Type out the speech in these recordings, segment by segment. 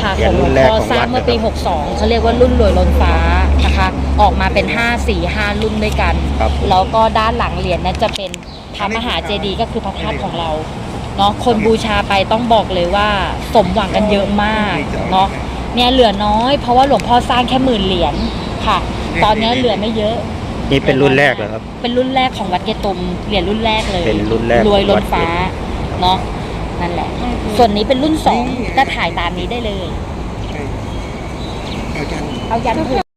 ค่ะเหรีขยอญงหลรุ่วงนแรกพ่อของสร้างวัดเมื่อปีนะครับ62เขาเรียกว่ารุ่นรวยล้นฟ้านะคะ ออกมาเป็น 5 4 5 รุ่นด้วยกันครับแล้วก็ด้านหลังเหรียญนั้นจะเป็นพระมหาเจดีย์ก็คือพระธาตุของเราเนาะคนบูชาไปต้องบอกเลยว่าสมหวังกันเยอะมากเนาะเนี่ยเหลือน้อยเพราะว่าหลวงพ่อสร้างแค่หมื่นเหรียญค่ะ ตอนนี้เหลือไม่เยอะนี่เป็นรุ่นแรกเหรอครับ เป็นรุ่นแรกของวัดเกตุมเหรียญรุ่นแรกเลย เป็นรุ่นแรกรวยของล้วันดเกตุมฟ้าเนาะ นั่นแหละ ส่วนนี้เป็นรุ่นสองก็ถ่ายตามนี้ได้เลย เอายันผูก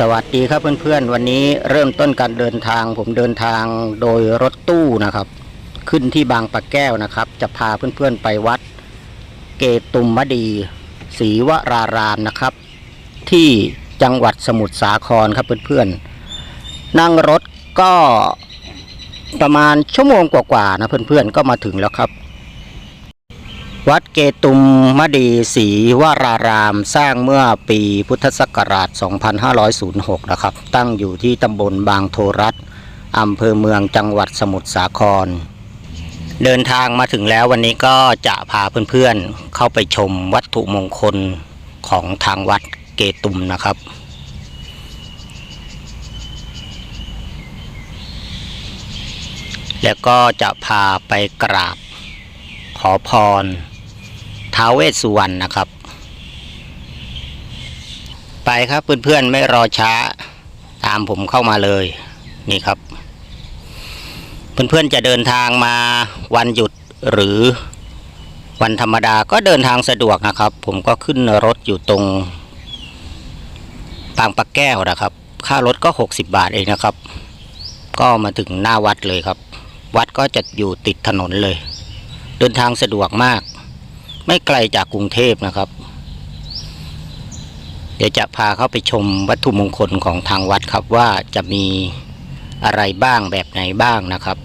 สวัสดีครับเพื่อนๆ วันนี้เริ่มต้นการเดินทาง ผมเดินทางโดยรถตู้นะครับ ขึ้นที่บางปะแก้วนะครับ จะพาเพื่อนๆไปวัด เกตุมมดีศรีวรารามนะครับ ที่จังหวัดสมุทรสาครครับเพื่อนๆ นั่งรถก็ประมาณชั่วโมงกว่าๆนะเพื่อนๆก็มาถึงแล้วครับ วัดเกตุมมดีศรีวรารามสร้างเมื่อปีพุทธศักราช 2506 นะครับ ตั้งอยู่ที่ตำบลบางโทรัฐอำเภอเมืองจังหวัดสมุทรสาคร เดินทางมาถึงแล้ววันนี้ก็จะพาเพื่อนๆเข้าไปชมวัตถุมงคลของทางวัดเกตุมนะครับแล้วก็จะพาไปกราบ ขอพร ท้าวเวสสุวรรณนะครับ ไปครับเพื่อนๆไม่รอช้า ตามผมเข้ามาเลยนี่ครับ เพื่อนๆจะเดินทางมาวันหยุดหรือวันธรรมดาก็เดินทางสะดวกนะครับ ผมก็ขึ้นรถอยู่ตรงบางปะแก้วนะครับ ค่ารถก็ 60 บาทเองนะครับ ก็มาถึงหน้าวัดเลยครับ วัดก็จะอยู่ติดถนนเลย เดินทางสะดวกมาก ไม่ไกลจากกรุงเทพนะครับ เดี๋ยวจะพาเข้าไปชมวัตถุมงคลของทางวัดครับว่าจะมีอะไรบ้างแบบไหนบ้างนะครับ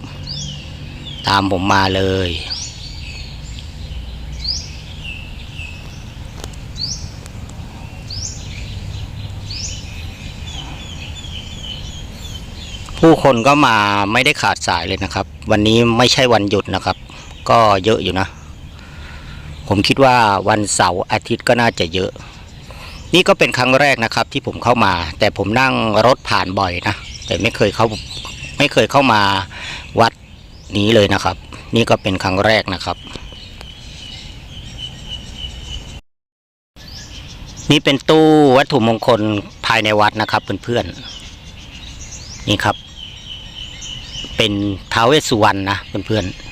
ตามผมมาเลย ผู้คนก็มาไม่ได้ขาดสายเลยนะครับ วันนี้ไม่ใช่วันหยุดนะครับ ก็เยอะอยู่นะ ผมคิดว่าวันเสาร์อาทิตย์ก็น่าจะเยอะ นี่ก็เป็นครั้งแรกนะครับที่ผมเข้ามา แต่ผมนั่งรถผ่านบ่อยนะ แต่ไม่เคยเข้าไม่เคยเข้ามาวัดนี้เลยนะครับ นี่ก็เป็นครั้งแรกนะครับ นี่เป็นตู้วัตถุมงคลภายในวัดนะครับเพื่อนๆนี่ครับ เป็นท้าวเวสสุวรรณนะเพื่อนๆ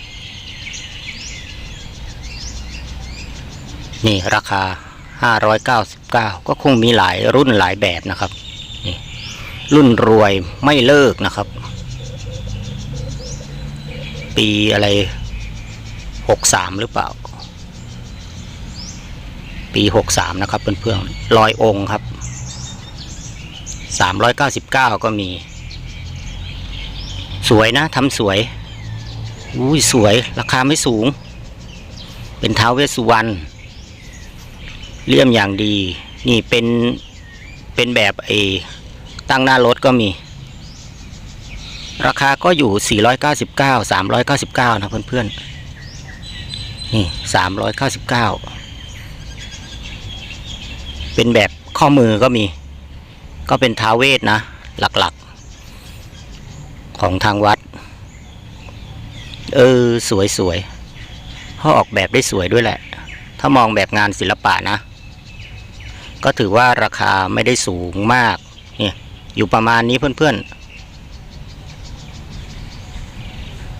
นี่ราคา 599 ก็คงมีหลายรุ่นหลายแบบนะครับนี่รุ่นรวยไม่เลิกนะครับ ปีอะไร 63 หรือเปล่า ปี 63 นะครับเพื่อนๆลอยองค์ครับ 399 ก็มี สวยนะทำสวยอุ้ยสวยราคาไม่สูง เป็นท้าวเวสสุวรรณ เลี่ยมอย่างดี นี่เป็นเป็นแบบไอ้ตั้งหน้ารถก็มี ราคาก็อยู่ 499 399 นะเพื่อนๆ นี่ 399 เป็นแบบข้อมือก็มี ก็เป็นท้าเวสนะ หลักๆ ของทางวัด เออ สวยสวยเขาออกแบบได้สวยด้วยแหละ ถ้ามองแบบงานศิลปะนะ ก็ถือว่าราคาไม่ได้สูงมากเนี่ยอยู่ประมาณนี้เพื่อนๆ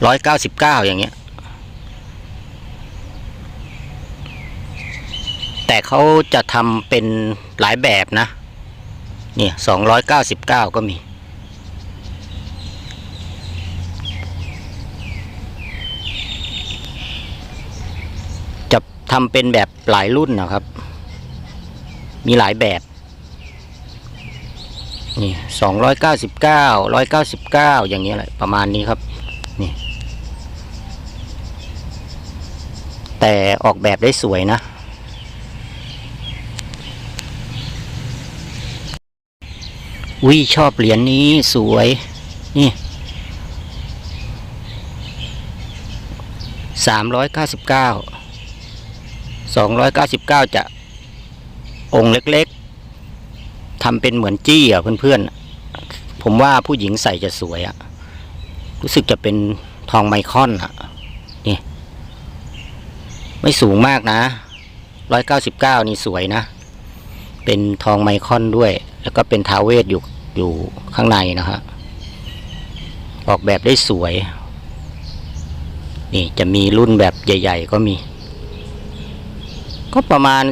ร้อยเก้าสิบเก้าอย่างเงี้ย แต่เขาจะทำเป็นหลายแบบนะ เนี่ยสองร้อยเก้าสิบเก้าก็มีจะทำเป็นแบบหลายรุ่นนะครับ มีหลายแบบนี่สองร้อยเก้าสิบเก้าร้อยเก้าสิบเก้าอย่างนี้แหละประมาณนี้ครับนี่แต่ออกแบบได้สวยนะ วิชอบเหรียญนี้สวยนี่สามร้อยเก้าสิบเก้าสองร้อยเก้าสิบเก้าจะ องค์เล็กๆทำเป็นเหมือนจี้อะเพื่อนๆ ผมว่าผู้หญิงใส่จะสวยอะ รู้สึกจะเป็นทองไมคอนอะ นี่ ไม่สูงมากนะร้อยเก้าสิบเก้านี่สวยนะ เป็นทองไมคอนด้วย แล้วก็เป็นทาวเวทอยู่อยู่ข้างในนะฮะออกแบบได้สวย นี่จะมีรุ่นแบบใหญ่ ๆ ก็มี ก็ประมาณ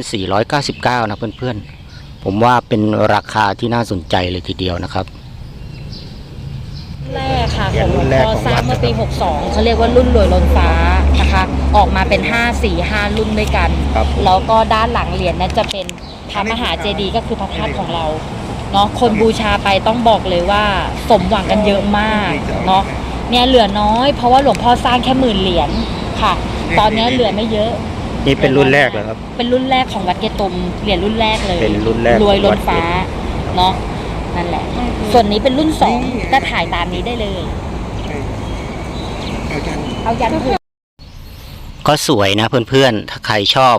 499 นะเพื่อนๆ ผมว่าเป็นราคาที่น่าสนใจเลยทีเดียวนะครับ แรกค่ะเหรีขยอญงหลรุ่วงนแรกพ่อของสร้าวังดเมื่อปี 62เขาเรียกว่ารุ่นรวยล้นฟ้านะคะ ออกมาเป็น 5 4 5 รุ่นด้วยกันครับแล้วก็ด้านหลังเหรียญนั้นจะเป็นพระมหาเจดีย์ก็คือพระธาตุของเราเนาะคนบูชาไปต้องบอกเลยว่าสมหวังกันเยอะมากเนาะเนี่ยเหลือน้อยเพราะว่าหลวงพ่อสร้างแค่หมื่นเหรียญค่ะ ตอนนี้เหลือไม่เยอะ นี่เป็นรุ่นแรกเลยครับ เป็นรุ่นแรกของวัดเกตุมเหรียญรุ่นแรกเลยเป็นรุ่นแรกรวยของล้วัดนเกตุมฟ้าเนาะนั่นแหละ ส่วนนี้เป็นรุ่นสองก็ถ่ายตามนี้ได้เลยเอายันเอายันผูกก็สวยนะเพื่อนๆ ถ้าใครชอบ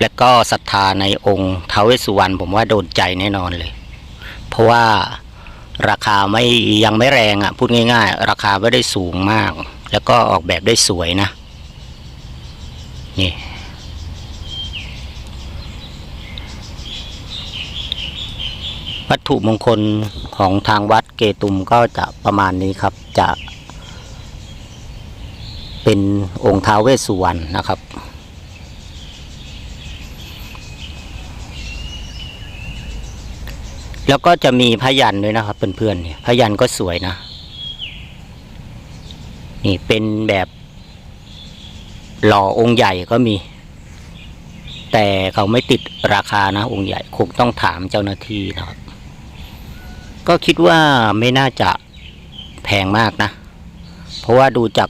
และก็ศรัทธาในองค์ท้าวเวสสุวรรณผมว่าโดนใจแน่นอนเลย เพราะว่าราคาไม่ยังไม่แรงอะ่ะ พูดง่าย ๆ ราคาไม่ได้สูงมาก แล้วก็ออกแบบได้สวยนะ นี่วัตถุมงคลของทางวัดเกตุมก็จะประมาณนี้ครับ จะเป็นองค์ท้าวเวสสุวรรณนะครับ แล้วก็จะมีพยันด้วยนะครับเพื่อนๆเนี่ยพยันก็สวยนะ นี่เป็นแบบ หล่อองค์ใหญ่ก็มี แต่เขาไม่ติดราคานะ องค์ใหญ่คงต้องถามเจ้าหน้าที่นะครับ ก็คิดว่าไม่น่าจะแพงมากนะ เพราะว่าดูจาก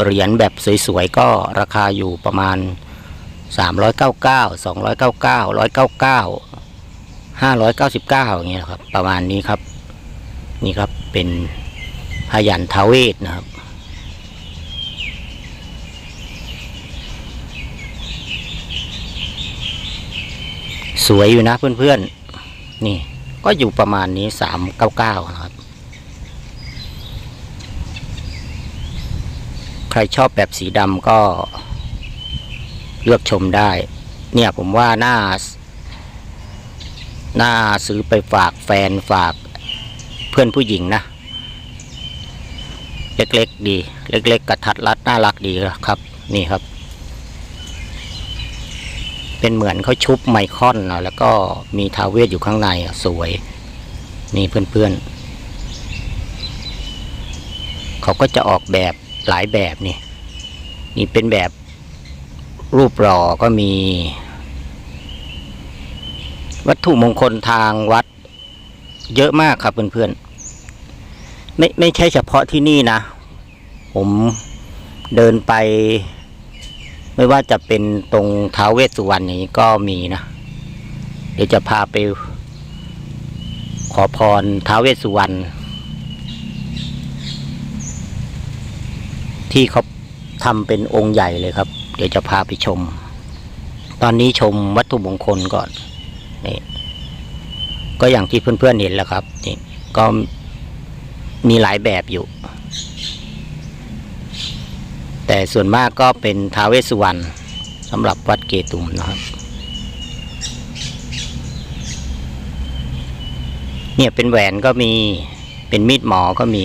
เหรียญแบบสวยๆ ก็ราคาอยู่ประมาณ 399 299 199 599 อย่างเงี้ยครับ ประมาณนี้ครับ นี่ครับเป็นพยันทาเวศนะครับ วยอยู่นะเพื่อนๆ นี่ ก็อยู่ประมาณนี้399นะครับ ใครชอบแบบสีดำก็เลือกชมได้ เนี่ยผมว่าหน่าหน่าซื้อไปฝากแฟนฝากเพื่อนผู้หญิงนะ เล็กๆดี เล็ก ๆกระทัดรัดน่ารักดีครับ นี่ครับ เป็นเหมือนเขาชุบไมคอนนะแล้วก็มีทาเวทอยู่ข้างในสวย นี่เพื่อนๆ เขาก็จะออกแบบหลายแบบนี่ นี่เป็นแบบรูปหล่อก็มี วัตถุมงคลทางวัด เยอะมากครับเพื่อนๆ ไม่ไม่ใช่เฉพาะที่นี่นะ ผมเดินไป ไม่ว่าจะเป็นตรงท้าวเวสสุวรรณนี้ก็มีนะ เดี๋ยวจะพาไป ขอพรท้าวเวสสุวรรณที่เขาทำเป็นองค์ใหญ่เลยครับ เดี๋ยวจะพาไปชม ตอนนี้ชมวัตถุมงคลก่อนนี่ก็อย่างที่เพื่อนๆเห็นแล้วครับนี่ก็มีหลายแบบอยู่ แต่ส่วนมากก็เป็นท้าวเวสสุวรรณสำหรับวัดเกตุมนะครับ เนี่ยเป็นแหวนก็มีเป็นมีดหมอก็มี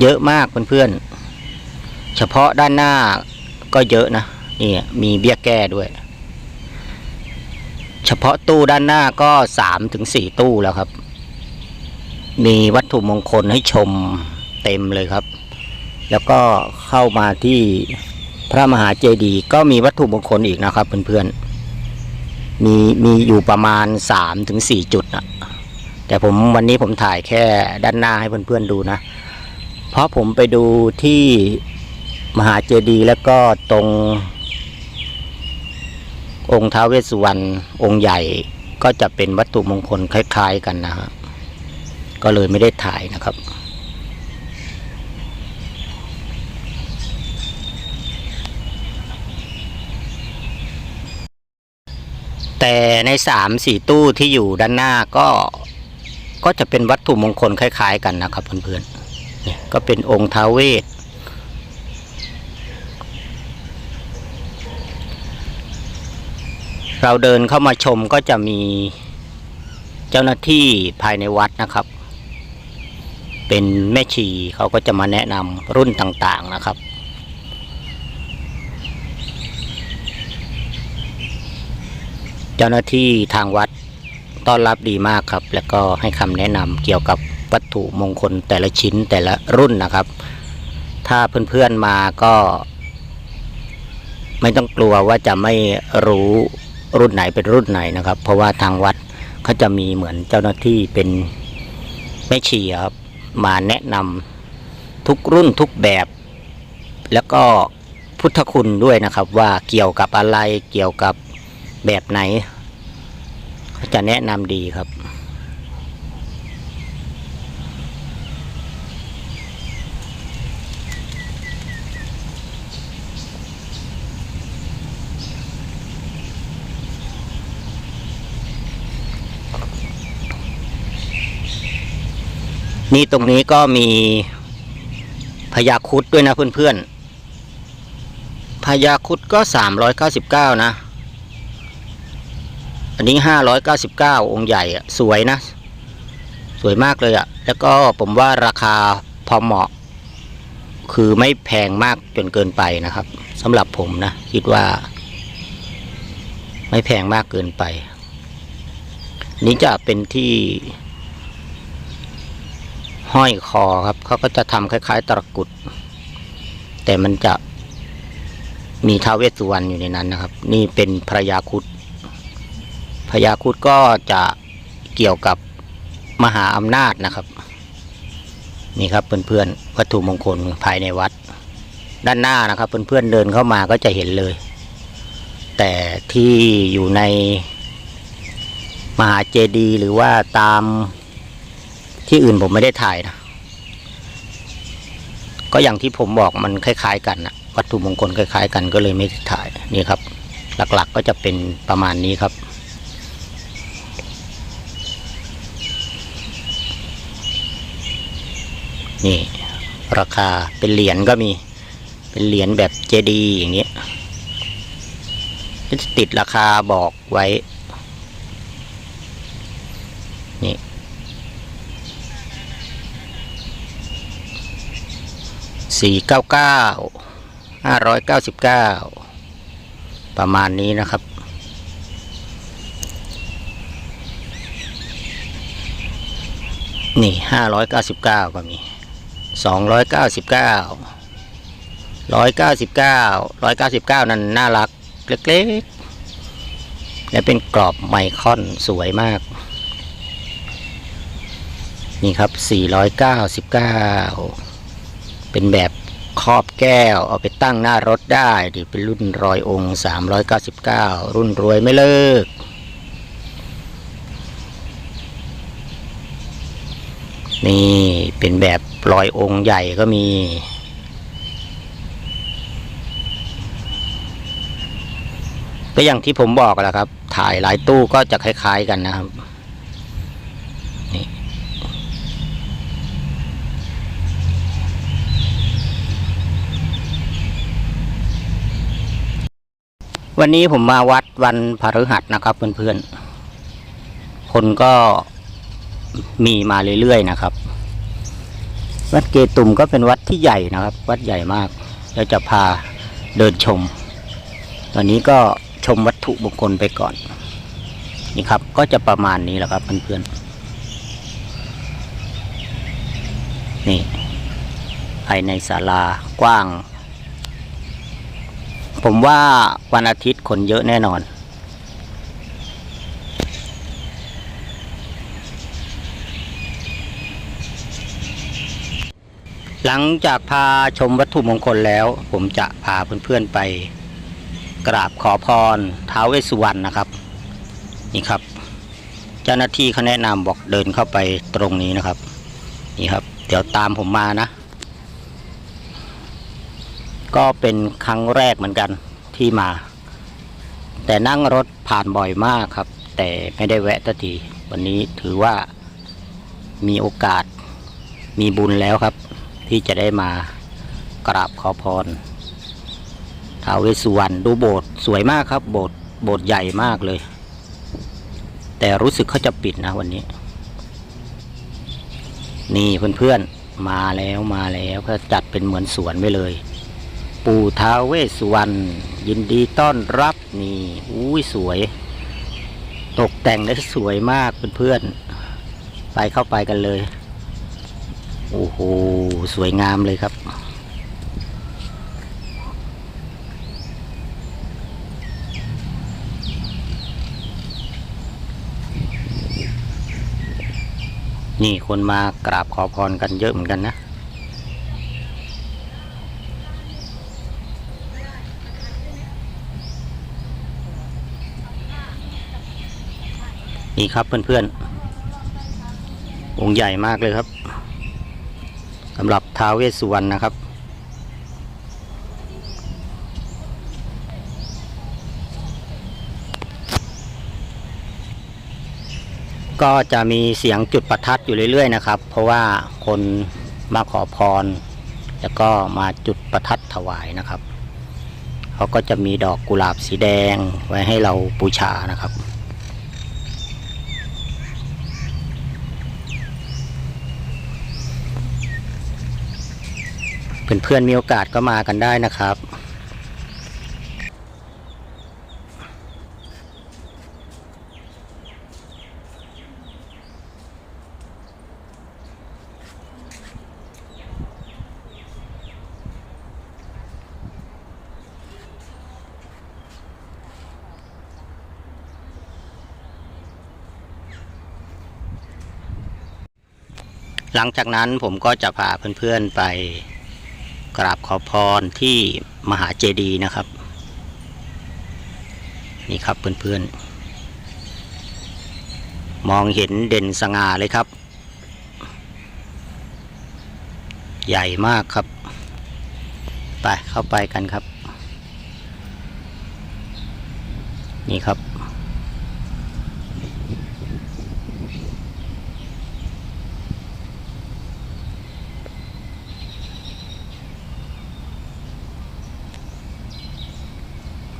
เยอะมากเพื่อนๆ เฉพาะด้านหน้าก็เยอะนะนี่มีเบี้ยแก้ด้วย เฉพาะตู้ด้านหน้าก็สามถึงสี่ตู้แล้วครับ มีวัตถุมงคลให้ชมเต็มเลยครับ แล้วก็เข้ามาที่พระมหาเจดีย์ก็มีวัตถุมงคลอีกนะครับเพื่อนๆมีมีอยู่ประมาณสามถึงสี่จุดนะแต่ผมวันนี้ผมถ่ายแค่ด้านหน้าให้เพื่อนๆดูนะ เพราะผมไปดูที่มหาเจดีย์แล้วก็ตรง องค์ท้าวเวสสุวรรณองค์ใหญ่ก็จะเป็นวัตถุมงคลคล้าย ๆ กันนะฮะ ก็เลยไม่ได้ถ่ายนะครับ แต่ในสามสี่ตู้ที่อยู่ด้านหน้าก็ก็จะเป็นวัตถุมงคลคล้าย ๆ กันนะครับเพื่อนๆเนี่ยก็เป็นองค์ท้าเวสเราเดินเข้ามาชมก็จะมีเจ้าหน้าที่ภายในวัดนะครับ เป็นแม่ชีเขาก็จะมาแนะนำรุ่นต่างๆนะครับ เจ้าหน้าที่ทางวัดต้อนรับดีมากครับ แล้วก็ให้คำแนะนำเกี่ยวกับวัตถุมงคลแต่ละชิ้นแต่ละรุ่นนะครับ ถ้าเพื่อนๆมาก็ ไม่ต้องกลัวว่าจะไม่รู้รุ่นไหนเป็นรุ่นไหนนะครับ เพราะว่าทางวัดเขาจะมีเหมือนเจ้าหน้าที่เป็นแม่ชีครับ มาแนะนำทุกรุ่นทุกแบบ แล้วก็พุทธคุณด้วยนะครับ ว่าเกี่ยวกับอะไรเกี่ยวกับแบบไหนเขาจะแนะนำดีครับ นี่ตรงนี้ก็มีพญาครุดด้วยนะเพื่อนๆพญาครุดก็สามร้อยเก้าสิบเก้านะ อันนี้ห้าร้อยเก้าสิบเก้าองค์ใหญ่อะสวยนะ สวยมากเลยอะแล้วก็ผมว่าราคาพอเหมาะ คือไม่แพงมากจนเกินไปนะครับสำหรับผมนะ คิดว่า ไม่แพงมากเกินไป นี่จะเป็นที่ ห้อยคอครับเขาก็จะทำคล้าย ๆ ตะกุด แต่มันจะมีท้าวเวสสุวรรณอยู่ในนั้นนะครับ นี่เป็นพระยาคุดพระยาคุดก็จะเกี่ยวกับมหาอำนาจนะครับ นี่ครับเพื่อนๆวัตถุมงคลภายในวัด ด้านหน้านะครับเพื่อนๆเดินเข้ามาก็จะเห็นเลย แต่ที่อยู่ในมหาเจดีย์หรือว่าตาม ที่อื่นผมไม่ได้ถ่ายนะ ก็อย่างที่ผมบอกมันคล้าย ๆ กันนะวัตถุมงคลคล้าย ๆ กันก็เลยไม่ได้ถ่ายนี่ครับ หลักๆก็จะเป็นประมาณนี้ครับนี่ราคาเป็นเหรียญก็มี เป็นเหรียญแบบเจดีย์อย่างเงี้ยก็จะติดราคาบอกไว้ นี่ สี่เก้าเก้าห้าร้อยเก้าสิบเก้าประมาณนี้นะครับ นี่ห้าร้อยเก้าสิบเก้าก็มีสองร้อยเก้าสิบเก้าร้อยเก้าสิบเก้าร้อยเก้าสิบเก้านั้นน่ารักเล็กๆ และเป็นกรอบไมคอนสวยมาก นี่ครับสี่ร้อยเก้าสิบเก้า เป็นแบบครอบแก้ว เอาไปตั้งหน้ารถได้ดิเป็นรุ่นรอยองค์สามร้อยเก้าสิบเก้ารุ่นรวยไม่เลิก นี่เป็นแบบรอยองค์ใหญ่ก็มีก็อย่างที่ผมบอกแหละครับ ถ่ายหลายตู้ก็จะคล้าย ๆ กันนะครับ วันนี้ผมมาวัดวันพฤหัสนะครับเพื่อนๆ คนก็มีมาเรื่อยๆนะครับ วัดเกตุมก็เป็นวัดที่ใหญ่นะครับ วัดใหญ่มากเราจะพาเดินชม ตอนนี้ก็ชมวัตถุมงคลไปก่อน นี่ครับ ก็จะประมาณนี้แหละครับเพื่อนๆ นี่ภายในศาลากว้าง ผมว่าวันอาทิตย์คนเยอะแน่นอน หลังจากพาชมวัตถุมงคลแล้ว ผมจะพาเพื่อนๆไป กราบขอพรท้าวเวสสุวรรณนะครับ นี่ครับ เจ้าหน้าที่เขาแนะนำบอกเดินเข้าไปตรงนี้นะครับ นี่ครับ เดี๋ยวตามผมมานะ ก็เป็นครั้งแรกเหมือนกันที่มา แต่นั่งรถผ่านบ่อยมากครับ แต่ไม่ได้แวะสักทีวันนี้ถือว่ามีโอกาสมีบุญแล้วครับ ที่จะได้มากราบขอพรท้าวเวสสุวรรณดูโบสถ์สวยมากครับ โบสถ์โบสถ์ใหญ่มากเลย แต่รู้สึกเขาจะปิดนะวันนี้ นี่เพื่อนๆมาแล้วมาแล้วก็จัดเป็นเหมือนสวนไปเลย ปู่ท้าเวสวรรณยินดีต้อนรับนี่อุ้ยสวย ตกแต่งได้สวยมากเพื่อนๆไปเข้าไปกันเลย โอ้โห สวยงามเลยครับ นี่คนมากราบขอพรกันเยอะเหมือนกันนะ นี่ครับเพื่อนๆ องค์ใหญ่มากเลยครับสำหรับท้าวเวสสุวรรณนะครับ ก็จะมีเสียงจุดประทัดอยู่เรื่อยๆนะครับ เพราะว่าคนมาขอพร แล้วก็มาจุดประทัดถวายนะครับเขาก็จะมีดอกกุหลาบสีแดงไว้ให้เราบูชานะครับ เพื่อนๆมีโอกาสก็มากันได้นะครับ หลังจากนั้นผมก็จะพาเพื่อนๆไป กราบขอพรที่มหาเจดีย์นะครับ นี่ครับเพื่อนๆ มองเห็นเด่นสง่าเลยครับ ใหญ่มากครับ ไปเข้าไปกันครับ นี่ครับ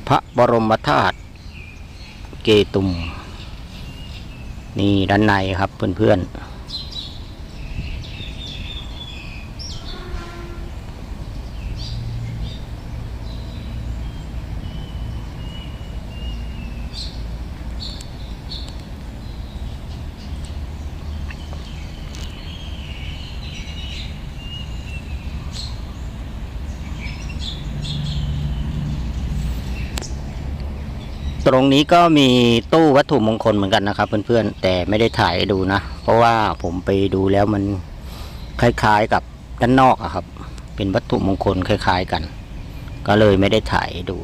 พ ระบรมธาตุเกตุม นี่ด้านในครับเพื่อนๆ รงนี้ก็มีตู้วัตถุมงคลเหมือนกันนะครับ เพื่อนๆ แต่ไม่ได้ถ่ายดูนะ เพราะว่าผมไปดูแล้วมันคล้ายๆกับด้านนอกอะครับ เป็นวัตถุมงคลคล้าย ๆกัน ก็เลยไม่ได้ถ่ายดู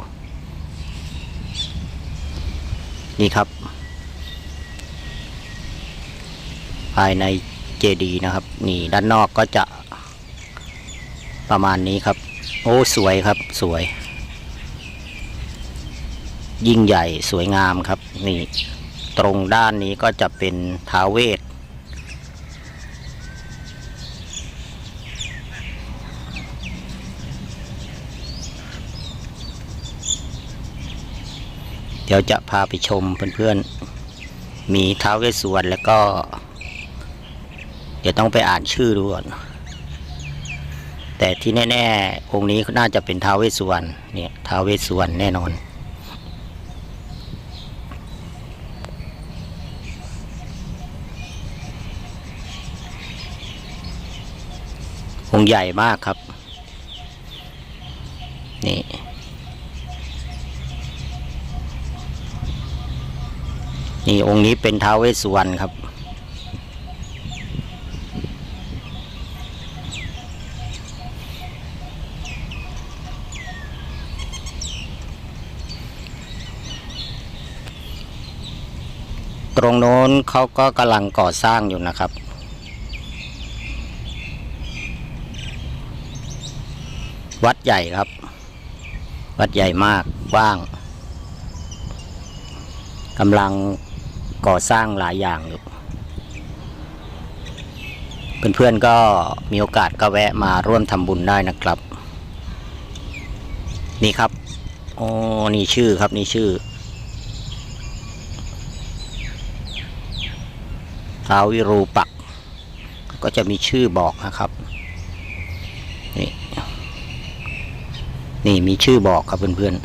นี่ครับ ภายในเจดีย์นะครับ นี่ด้านนอกก็จะประมาณนี้ครับ โอ้สวยครับสวย ยิ่งใหญ่สวยงามครับนี่ตรงด้านนี้ก็จะเป็นท้าวเวทเดี๋ยวจะพาไปชมเพื่อนๆ มีท้าวเวสสุวรรณแล้วก็ เดี๋ยวต้องไปอ่านชื่อดูก่อน แต่ที่แน่ๆ องค์นี้น่าจะเป็นท้าวเวสสุวรรณเนี่ยท้าวเวสสุวรรณแน่นอน องใหญ่มากครับ นี่นี่องค์นี้เป็นท้าวเวสสุวรรณครับ ตรงโน้นเขาก็กำลังก่อสร้างอยู่นะครับ ใหญ่ครับ วัดใหญ่มากว้างกำลังก่อสร้างหลายอย่างอยู่เพื่อนๆก็มีโอกาสก็แวะมาร่วมทำบุญได้นะครับ นี่ครับโอ้นี่ชื่อครับนี่ชื่อท้าวิรูปัก ก็จะมีชื่อบอกนะครับ นี่ นี่มีชื่อบอกครับเพื่อนๆ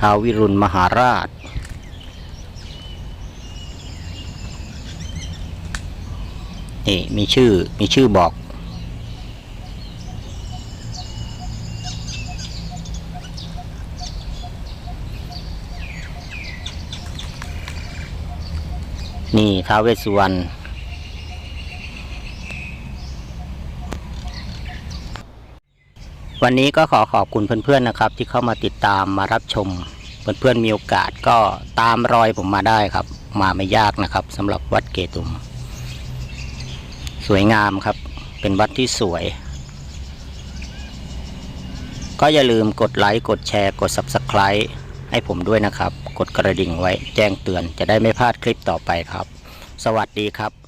ท้าววิรุณมหาราช นี่มีชื่อมีชื่อบอกนี่ท้าวเวสสุวรรณ วันนี้ก็ขอขอบคุณเพื่อนๆนะครับ ที่เข้ามาติดตามมารับชม เพื่อนๆมีโอกาสก็ตามรอยผมมาได้ครับ มาไม่ยากนะครับสำหรับวัดเกตุม สวยงามครับ เป็นวัดที่สวย ก็อย่าลืมกดไลค์กดแชร์กด Subscribe ให้ผมด้วยนะครับ กดกระดิ่งไว้แจ้งเตือนจะได้ไม่พลาดคลิปต่อไปครับ สวัสดีครับ